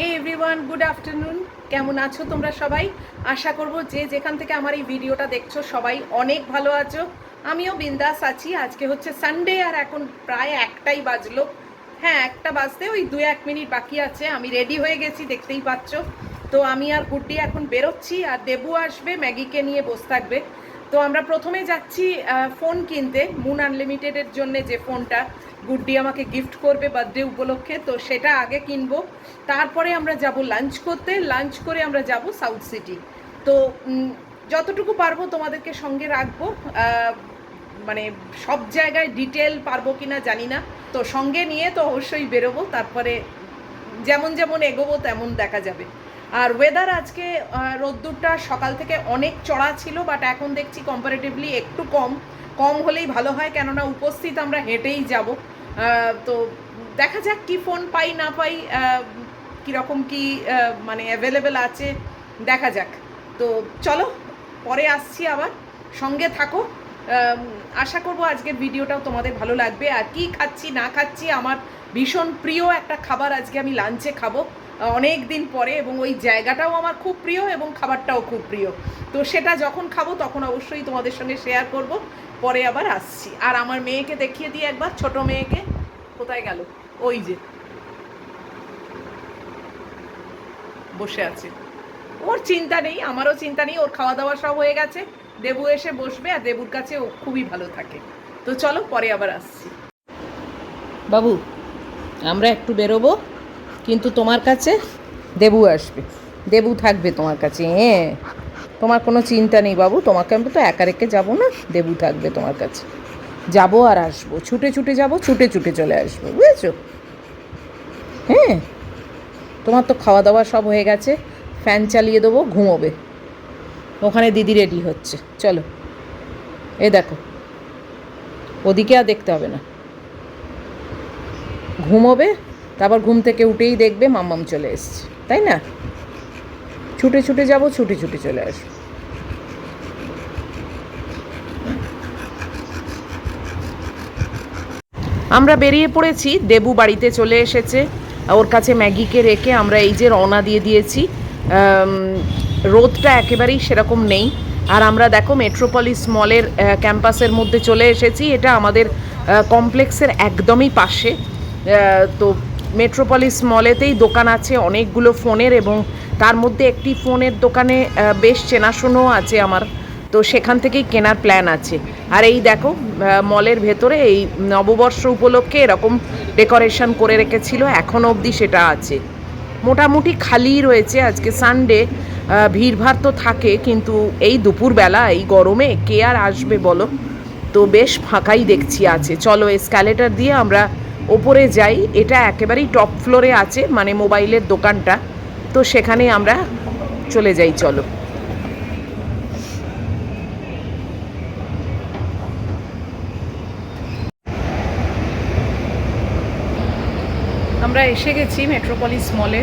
হে everyone good afternoon কেমন আছো তোমরা সবাই? আশা করব যে যেখান থেকে আমার এই ভিডিওটা দেখছ সবাই অনেক ভালো আছো। আমিও বিন্দাস আছি। আজকে হচ্ছে সানডে আর এখন প্রায় একটাই বাজলো। হ্যাঁ একটা বাজতে ওই দু এক মিনিট বাকি আছে। আমি রেডি হয়ে গেছি, দেখতেই পাচ্ছ। তো আমি আর গুড্ডি এখন বেরোচ্ছি আর দেবু আসবে ম্যাগিকে নিয়ে বসে থাকবে। তো আমরা প্রথমে যাচ্ছি ফোন কিনতে। মুন আনলিমিটেডের জন্য যে ফোনটা গুড্ডি আমাকে গিফট করবে বার্থডে উপলক্ষে, তো সেটা আগে কিনবো। তারপরে আমরা যাব লাঞ্চ করতে। লাঞ্চ করে আমরা যাব সাউথ সিটি তো যতটুকু পারব তোমাদেরকে সঙ্গে রাখব। মানে সব জায়গায় ডিটেল পারব কিনা জানি না। তো সঙ্গে নিয়ে তো অবশ্যই বেরোবো। তারপরে যেমন যেমন এগোবো, তেমন দেখা যাবে। আর ওয়েদার আজকে রোদ্দুরটা সকাল থেকে অনেক চড়া ছিল বাট এখন দেখছি কম্পারেটিভলি একটু কম। কম হলেই ভালো হয়, কেননা উপস্থিত আমরা হেঁটেই যাব। তো দেখা যাক কি ফোন পাই, না পাই কীরকম কি মানে অ্যাভেলেবেল আছে, দেখা যাক। তো চলো, পরে আসছি আবার। সঙ্গে থাকো। আশা করব আজকের ভিডিওটাও তোমাদের ভালো লাগবে। আর কি খাচ্ছি, না খাচ্ছি, আমার ভীষণ প্রিয় একটা খাবার আজকে আমি লাঞ্চে খাব। অনেক দিন পরে এবং ওই জায়গাটাও আমার খুব প্রিয় এবং খাবারটাও খুব প্রিয়। তো সেটা যখন খাব তখন অবশ্যই তোমাদের সঙ্গে শেয়ার করব। পরে আবার আসছি। আর আমার মেয়েকে দেখিয়ে দিই একবার, ছোট মেয়েকে। কোথায় গেল? ওই যে। বসে আছে। ওর চিন্তা নেই, আমারও চিন্তা নেই, ওর খাওয়া দাওয়া সব হয়ে গেছে। দেবু এসে বসবে আর দেবুর কাছে ও খুবই ভালো থাকে। তো চলো পরে আবার আসছি। বাবু, আমরা একটু বেরোবো? কিন্তু তোমার কাছে দেবু আসবে। দেবু থাকবে তোমার কাছে হ্যাঁ তোমার কোনো চিন্তা নেই বাবু, তোমাকে আমি তো একা রেখে যাব না, দেবু থাকবে তোমার কাছে। যাব আর আসব, ছুটে ছুটে যাব, ছুটে ছুটে চলে আসব, বুঝেছ? হ্যাঁ তোমার তো খাওয়া দাওয়া সব হয়ে গেছে, ফ্যান চালিয়ে দেবো, ঘুমোবে। ওখানে দিদি রেডি হচ্ছে, চলো। এ দেখো, ওদিকে আর দেখতে হবে না। ঘুমোবে তারপর ঘুম থেকে উঠেই দেখবে মাম্মাম চলে এসছে, তাই না? ছুটে ছুটে যাব, ছুটে ছুটে চলে আসব। আমরা বেরিয়ে পড়েছি, দেবু বাড়িতে চলে এসেছে। ওর কাছে ম্যাগিকে রেখে আমরা এই যে রওনা দিয়ে দিয়েছি রোদটা একেবারেই সেরকম নেই। আর আমরা দেখো মেট্রোপলিস মলের ক্যাম্পাসের মধ্যে চলে এসেছি। এটা আমাদের কমপ্লেক্সের একদমই পাশে। তো মেট্রোপলিস মলেতেই দোকান আছে অনেকগুলো ফোনের এবং তার মধ্যে একটি ফোনের দোকানে বেশ চেনাশোনাও আছে আমার। তো সেখান থেকেই কেনার প্ল্যান আছে। আর এই দেখো মলের ভেতরে এই নববর্ষ উপলক্ষে এরকম ডেকোরেশন করে রেখেছিল এখনও অবধি সেটা আছে। মোটামুটি খালি রয়েছে, আজকে সানডে ভিড়ভাড় তো থাকে, কিন্তু এই দুপুরবেলা, এই গরমে কে আর আসবে বলো? তো বেশ ফাঁকাই দেখছি আছে। চলো এসক্যালেটার দিয়ে আমরা ওপরে যাই, এটা একেবারেই টপ ফ্লোরে আছে মানে মোবাইলের দোকানটা। তো সেখানে আমরা চলে যাই, চলো। আমরা এসে গেছি মেট্রোপলিস মলে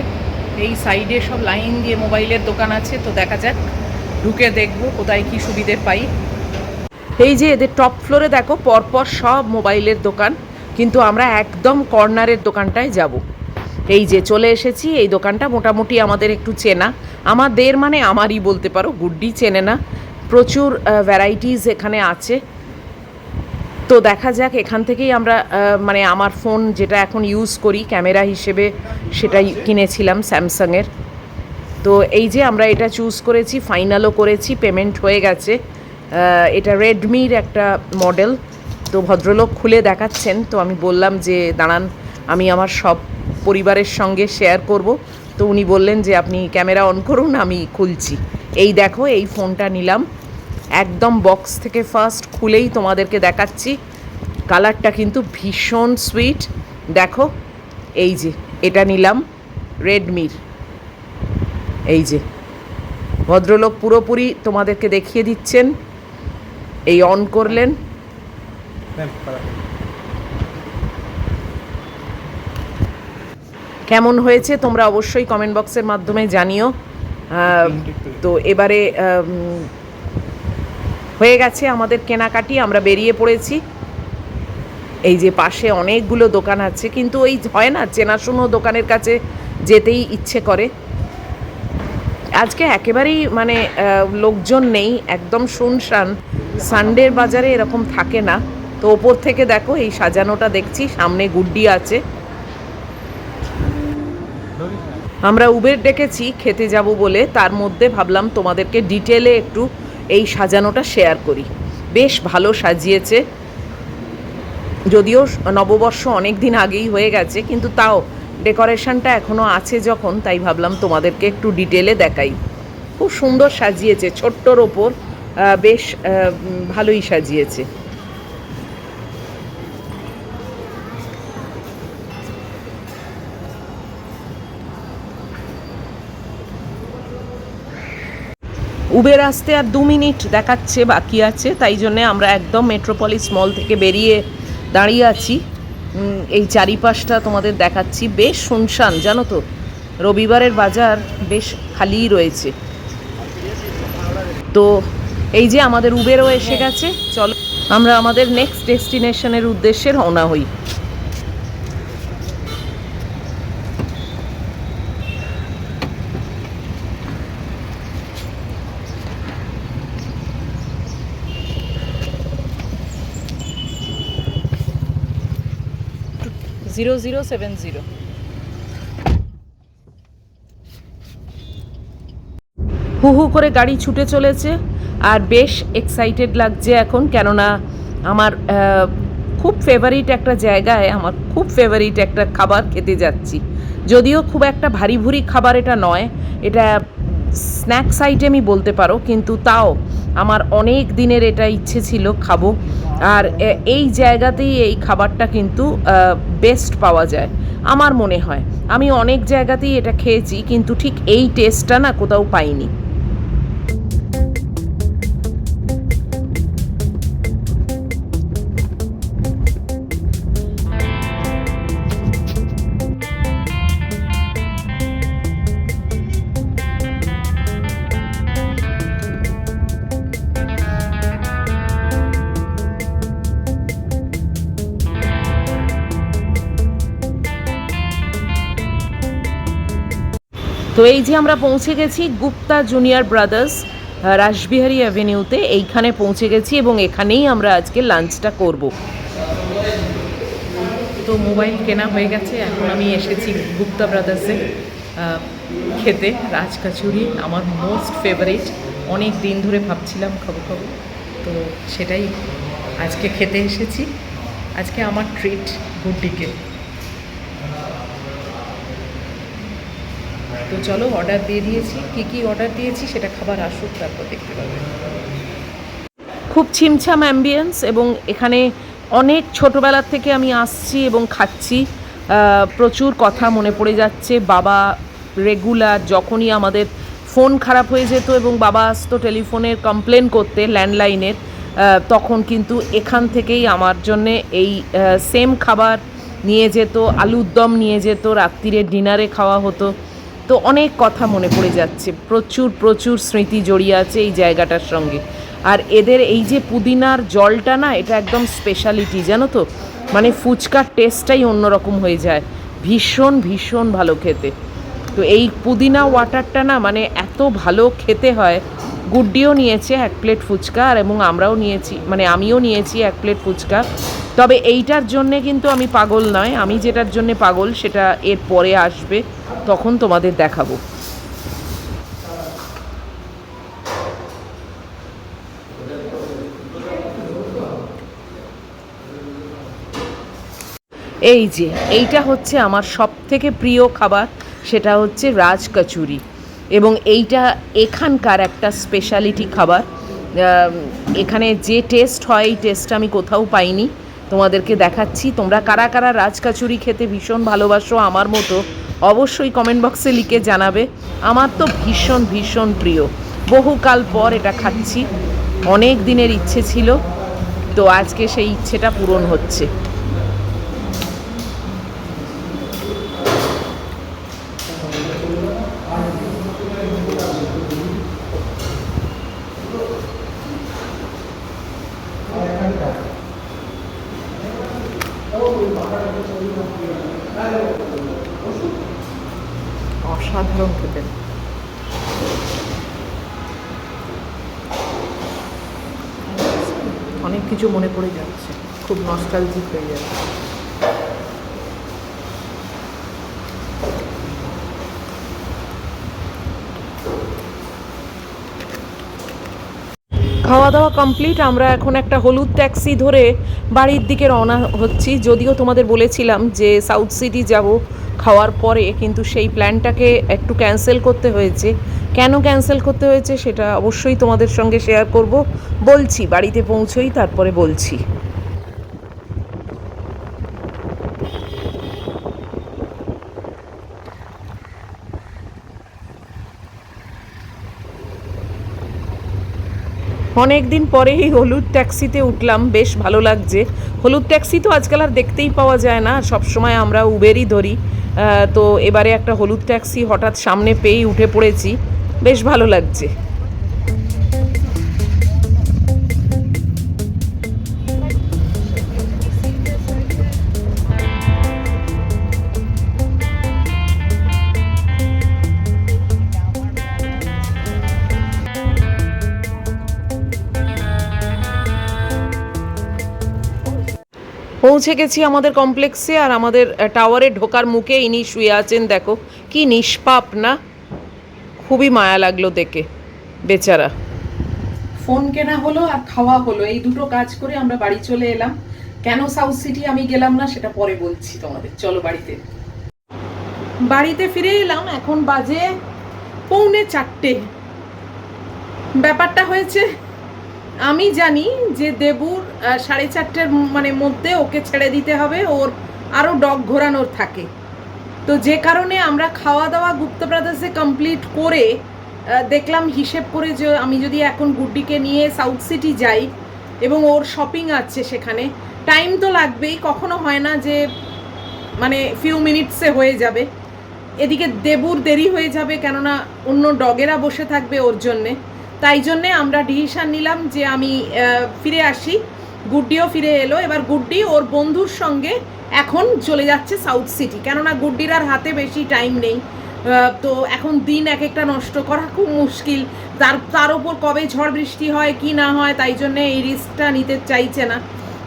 এই সাইডে সব লাইন দিয়ে মোবাইলের দোকান আছে, তো দেখা যাক, ঢুকে দেখব কোথায় কি সুবিধে পাই। এই যে এদের টপ ফ্লোরে দেখো, পরপর সব মোবাইলের দোকান। কিন্তু আমরা একদম কর্নারের দোকানটায় যাব। এই যে চলে এসেছি, এই দোকানটা মোটামুটি আমাদের একটু চেনা। আমাদের মানে আমারই বলতে পারো, গুড্ডি চেনে না। প্রচুর ভ্যারাইটিস এখানে আছে। তো দেখা যাক, এখান থেকেই আমরা মানে আমার ফোন যেটা এখন ইউজ করি, ক্যামেরা হিসেবে সেটাই কিনেছিলাম স্যামসাংয়ের। তো এই যে আমরা এটা চুজ করেছি ফাইনালও করেছি পেমেন্ট হয়ে গেছে। এটা রেডমির একটা মডেল তো ভদ্রলোক খুলে দেখাচ্ছেন। তো আমি বললাম যে, দাঁড়ান, আমি আমার সব পরিবারের সঙ্গে শেয়ার করব। তো উনি বললেন যে, আপনি ক্যামেরা অন করুন, আমি খুলছি। এই দেখো, এই ফোনটা নিলাম। একদম বক্স থেকে ফার্স্ট খুলেই তোমাদেরকে দেখাচ্ছি। কালারটা কিন্তু ভীষণ সুইট দেখো, এই যে, এটা নিলাম রেডমির এই যে, ভদ্রলোক পুরোপুরি তোমাদেরকে দেখিয়ে দিচ্ছেন। এই অন করলেন। কেমন হয়েছে তোমরা অবশ্যই কমেন্ট বক্সের মাধ্যমে জানিও। তো এবারে হয়ে গেছে আমাদের কেনাকাটি আমরা বেরিয়ে পড়েছি। এই যে পাশে অনেকগুলো দোকান আছে কিন্তু ওই হয় না চেনাশোনো দোকানের কাছে যেতেই ইচ্ছে করে। আজকে একেবারেই মানে লোকজন নেই একদম শুনশান। সানডের বাজারে এরকম থাকে না। তো ওপর থেকে দেখো, এই সাজানোটা দেখছি, সামনে গুড্ডি আছে। আমরা উবের ডেকেছি, খেতে যাব বলে। তার মধ্যে ভাবলাম তোমাদেরকে ডিটেলে একটু এই সাজানোটা শেয়ার করি। বেশ ভালো সাজিয়েছে। যদিও নববর্ষ অনেক দিন আগেই হয়ে গেছে, কিন্তু তাও ডেকোরেশনটা এখনও আছে যখন, তাই ভাবলাম তোমাদেরকে একটু ডিটেলে দেখাই। খুব সুন্দর সাজিয়েছে, ছোট্টর ওপর বেশ ভালোই সাজিয়েছে। উবের আসতে আর দু মিনিট দেখাচ্ছে বাকি আছে, তাই জন্যে আমরা একদম মেট্রোপলিস মল থেকে বেরিয়ে দাঁড়িয়ে আছি। এই চারিপাশটা তোমাদের দেখাচ্ছি, বেশ শুনশান, জানো তো? রবিবারের বাজার বেশ খালিই রয়েছে। তো এই যে আমাদের উবেরও এসে গেছে, চলো আমরা আমাদের নেক্সট ডেস্টিনেশনের উদ্দেশ্যে রওনা হই। জিরো জিরো সেভেন জিরো হু হু করে গাড়ি ছুটে চলেছে আর বেশ এক্সাইটেড লাগছে এখন, কেননা আমার খুব ফেভারিট একটা জায়গায় আমার খুব ফেভারিট একটা খাবার খেতে যাচ্ছি। যদিও খুব একটা ভারী ভুরি খাবার এটা নয়, এটা স্ন্যাক্স আইটেমই বলতে পারো, কিন্তু তাও আমার অনেক দিনের এটা ইচ্ছে ছিল খাব। আর এই জায়গাতেই এই খাবারটা কিন্তু বেস্ট পাওয়া যায়, আমার মনে হয়। আমি অনেক জায়গাতেই এটা খেয়েছি, কিন্তু ঠিক এই টেস্টটা না কোথাও পাইনি। তো এই যে আমরা পৌঁছে গেছি গুপ্তা জুনিয়র ব্রাদার্স রাসবিহারী অ্যাভিনিউতে, এইখানে পৌঁছে গেছি এবং এখানেই আমরা আজকে লাঞ্চটা করব। তো মোবাইল কেনা হয়ে গেছে, এখন আমি এসেছি গুপ্তা ব্রাদার্সে খেতে, রাজ কাচুরি, আমার মোস্ট ফেভারিট অনেক দিন ধরে ভাবছিলাম খাব খাব। তো সেটাই আজকে খেতে এসেছি। আজকে আমার ট্রিট গুড্ডিকে। তো চলো অর্ডার দিয়ে দিয়েছি। কি কি অর্ডার দিয়েছি সেটা খাবার আসুক, তারপর দেখতে পাবে। খুব ছিমছাম অ্যাম্বিয়েন্স এবং এখানে অনেক ছোটোবেলার থেকে আমি আসছি এবং খাচ্ছি। প্রচুর কথা মনে পড়ে যাচ্ছে। বাবা রেগুলার যখনই আমাদের ফোন খারাপ হয়ে যেত এবং বাবা আসতো টেলিফোনের কমপ্লেন করতে ল্যান্ডলাইনের তখন কিন্তু এখান থেকেই আমার জন্যে এই সেম খাবার নিয়ে যেত, আলুর দম নিয়ে যেত, রাত্রিরে ডিনারে খাওয়া হতো। তো অনেক কথা মনে পড়ে যাচ্ছে। প্রচুর প্রচুর স্মৃতি জড়িয়ে আছে এই জায়গাটার সঙ্গে। আর এদের এই যে পুদিনার জলটা না, এটা একদম স্পেশালিটি জানো তো? মানে ফুচকার টেস্টটাই অন্যরকম হয়ে যায়। ভীষণ ভীষণ ভালো খেতে। তো এই পুদিনা ওয়াটারটা না মানে এত ভালো খেতে হয়। গুড্ডিও নিয়েছে এক প্লেট ফুচকা, আর এবং আমরাও নিয়েছি মানে আমিও নিয়েছি এক প্লেট ফুচকা। তবে এইটার জন্যে কিন্তু আমি পাগল নয়। আমি যেটার জন্যে পাগল, সেটা এর পরে আসবে। তখন তোমাদের দেখাবো। এই যে, এইটা হচ্ছে আমার সব থেকে প্রিয় খাবার, সেটা হচ্ছে রাজ কচুরি। এবং এইটা এখানকার একটা স্পেশালিটি খাবার। এখানে যে টেস্ট হয়, এই টেস্ট আমি কোথাও পাইনি। তোমাদেরকে দেখাচ্ছি। তোমরা কারা কারা রাজ কচুরি খেতে ভীষণ ভালোবাসো আমার মতো অবশ্যই কমেন্ট বক্সে লিখে জানাবে। আমার তো ভীষণ ভীষণ প্রিয়। বহুকাল পর এটা খাচ্ছি। অনেক দিনের ইচ্ছে ছিল। তো আজকে সেই ইচ্ছেটা পূরণ হচ্ছে অসাধারণ খেতে অনেক কিছু মনে পড়ে যাচ্ছে। খুব নস্টালজিক হয়ে যাচ্ছে। খাওয়া দাওয়া কমপ্লিট আমরা এখন একটা হলুদ ট্যাক্সি ধরে বাড়ির দিকে রওনা হচ্ছি। যদিও তোমাদের বলেছিলাম যে সাউথ সিটি যাব। খাওয়ার পরে কিন্তু সেই প্ল্যানটাকে একটু ক্যান্সেল করতে হয়েছে। কেন ক্যান্সেল করতে হয়েছে সেটা অবশ্যই তোমাদের সঙ্গে শেয়ার করব। বলছি, বাড়িতে পৌঁছোই, তারপরে বলছি। অনেক দিন পরে এই হলুদ ট্যাক্সিতে উঠলাম, বেশ ভালো লাগছে। হলুদ ট্যাক্সি তো আজকাল আর দেখতেই পাওয়া যায় না সব সময় আমরা উবেরই ধরি। তো এবারে একটা হলুদ ট্যাক্সি হঠাৎ সামনে পেয়েই উঠে পড়েছি। বেশ ভালো লাগছে। পৌঁছে গেছি আমাদের কমপ্লেক্সে আর আমাদের টাওয়ারে ঢোকার মুখে ইনি শুয়ে আছেন, দেখো, কি নিষ্পাপ না? খুবই মায়া লাগল দেখে, বেচারা। ফোন কেনা হলো আর খাওয়া হলো, এই দুটো কাজ করে আমরা বাড়ি চলে এলাম। কেন সাউথ সিটি আমি গেলাম না সেটা পরে বলছি তোমাদের, চলো বাড়িতে। বাড়িতে ফিরে এলাম, এখন বাজে পৌনে চারটে। ব্যাপারটা হয়েছে আমি জানি যে দেবুর সাড়ে চারটের মানে মধ্যে ওকে ছেড়ে দিতে হবে, ওর আরও ডগ ঘোরানোর থাকে। তো যে কারণে আমরা খাওয়া দাওয়া গুপ্ত ব্রাদার্সে কমপ্লিট করে দেখলাম হিসেব করে যে আমি যদি এখন গুড্ডিকে নিয়ে সাউথ সিটি যাই এবং ওর শপিং আছে সেখানে টাইম তো লাগবেই, কখনো হয় না যে মানে ফিউ মিনিটসে হয়ে যাবে। এদিকে দেবুর দেরি হয়ে যাবে কেননা অন্য ডগেরা বসে থাকবে ওর জন্যে। তাই জন্যে আমরা ডিসিশন নিলাম যে আমি ফিরে আসি। গুড্ডিও ফিরে এলো। এবার গুড্ডি ওর বন্ধুর সঙ্গে এখন চলে যাচ্ছে সাউথ সিটি কেননা গুড্ডির আর হাতে বেশি টাইম নেই। তো এখন দিন এক একটা নষ্ট করা খুব মুশকিল। তার তার ওপর কবে ঝড় বৃষ্টি হয়, কি না হয়, তাই জন্যে এই রিস্কটা নিতে চাইছে না।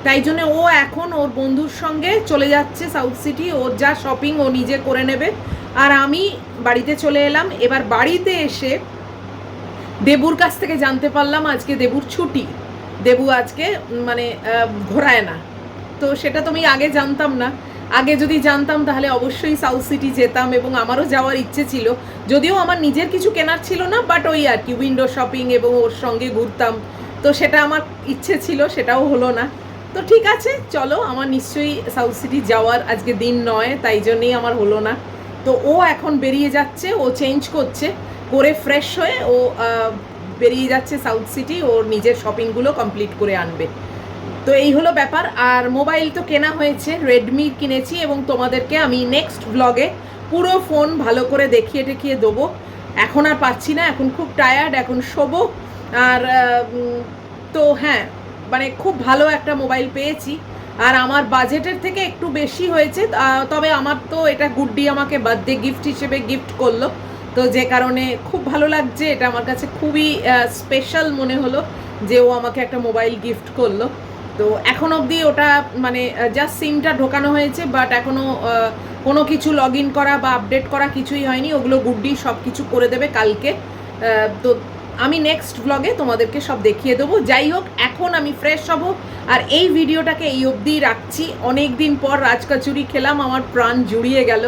তাই জন্যে ও এখন ওর বন্ধুর সঙ্গে চলে যাচ্ছে সাউথ সিটি ওর যা শপিং ও নিজে করে নেবে। আর আমি বাড়িতে চলে এলাম। এবার বাড়িতে এসে দেবুর কাছ থেকে জানতে পারলাম আজকে দেবুর ছুটি। দেবু আজকে মানে ঘোরায় না। তো সেটা তো আমি আগে জানতাম না। আগে যদি জানতাম তাহলে অবশ্যই সাউথ সিটি যেতাম এবং আমারও যাওয়ার ইচ্ছে ছিল। যদিও আমার নিজের কিছু কেনার ছিল না বাট ওই আর কি উইন্ডো শপিং এবং ওর সঙ্গে ঘুরতাম। তো সেটা আমার ইচ্ছে ছিল, সেটাও হলো না। তো ঠিক আছে, চলো, আমার নিশ্চয়ই সাউথ সিটি যাওয়ার আজকে দিন নয়, তাই জন্যেই আমার হলো না। তো ও এখন বেরিয়ে যাচ্ছে, ও চেঞ্জ করছে, করে ফ্রেশ হয়ে ও বেরিয়ে যাচ্ছে সাউথ সিটি ওর নিজের শপিংগুলো কমপ্লিট করে আনবে। তো এই হলো ব্যাপার, আর মোবাইল তো কেনা হয়েছে রেডমি কিনেছি এবং তোমাদেরকে আমি নেক্সট ব্লগে পুরো ফোন ভালো করে দেখিয়ে টেখিয়ে দেবো। এখন আর পাচ্ছি না, এখন খুব টায়ার্ড এখন শোবো, আর তো হ্যাঁ মানে খুব ভালো একটা মোবাইল পেয়েছি। আর আমার বাজেটের থেকে একটু বেশি হয়েছে তবে আমার তো এটা গুড্ডি আমাকে বার্থডে গিফট হিসেবে গিফট করল। তো যে কারণে খুব ভালো লাগছে, এটা আমার কাছে খুবই স্পেশাল মনে হলো যে ও আমাকে একটা মোবাইল গিফট করল। তো এখন অবধি ওটা মানে জাস্ট সিমটা ঢোকানো হয়েছে বাট এখনও কোনো কিছু লগ করা বা আপডেট করা কিছুই হয়নি। ওগুলো গুড্ডি সব কিছু করে দেবে কালকে। তো আমি নেক্সট ব্লগে তোমাদেরকে সব দেখিয়ে দেবো। যাই হোক, এখন আমি ফ্রেশ হব আর এই ভিডিওটাকে এই অবধি রাখছি। অনেক দিন পর রাজকাচুরি খেলাম, আমার প্রাণ জুড়িয়ে গেল।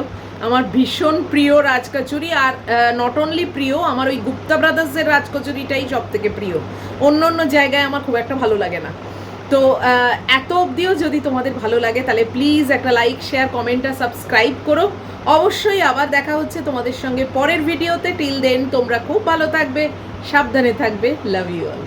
আমার ভীষণ প্রিয় রাজকাচুরি আর নট অনলি প্রিয়, আমার ওই গুপ্তা ব্রাদার্সের রাজকচুরিটাই সব থেকে প্রিয়। অন্য অন্য জায়গায় আমার খুব একটা ভালো লাগে না। তো এত অবধিও যদি তোমাদের ভালো লাগে, তাহলে প্লিজ একটা লাইক শেয়ার কমেন্ট আর সাবস্ক্রাইব করো। অবশ্যই আবার দেখা হচ্ছে তোমাদের সঙ্গে পরের ভিডিওতে টিল দেন তোমরা খুব ভালো থাকবে, সাবধানে থাকবে। Love you all